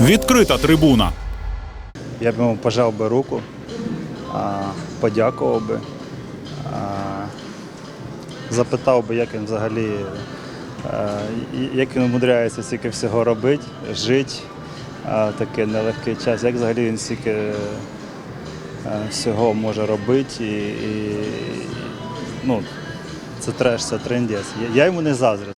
Відкрита трибуна. Я б йому пожав би руку, подякував би, запитав би, як він взагалі, а, як він умудряється стільки всього робити, жити такий нелегкий час, як взагалі він стільки е, всього може робити. І, і, ну, це треш, це трендець. Я йому не заздрю.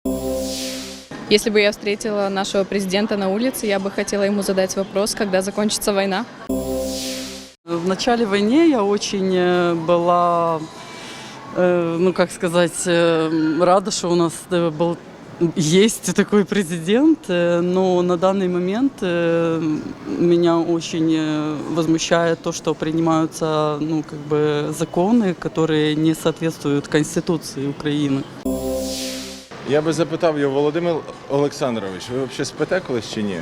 Если бы я встретила нашего президента на улице, я бы хотела ему задать вопрос, когда закончится война. В начале войны я очень э, была, э, ну как сказать, э, рада, что у нас э, был есть такой президент, э, но на данный момент э, меня очень э, возмущает то, что принимаются ну, как бы законы, которые не соответствуют Конституции Украины. Я би запитав його, Володимир Олександрович, ви взагалі спите колись чи ні?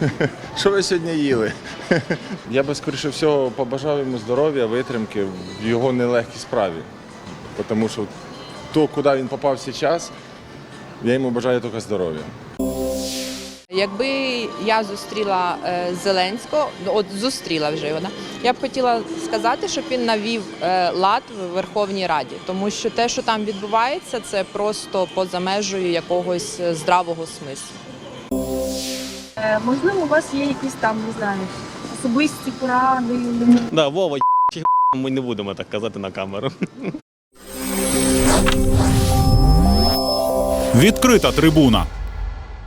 Що ви сьогодні їли? Я би, скоріше всього, побажав йому здоров'я, витримки в його нелегкій справі. Тому що то, куди він попав зараз, я йому бажаю тільки здоров'я. Якби я зустріла е, Зеленського, ну, от зустріла вже його, я б хотіла сказати, щоб він навів е, лад в Верховній Раді, тому що те, що там відбувається, це просто поза межею якогось е, здравого смислу. Можливо, у вас є якісь там, не знаю, особисті поради. Да, Вова, ми не будемо так казати на камеру. Відкрита трибуна.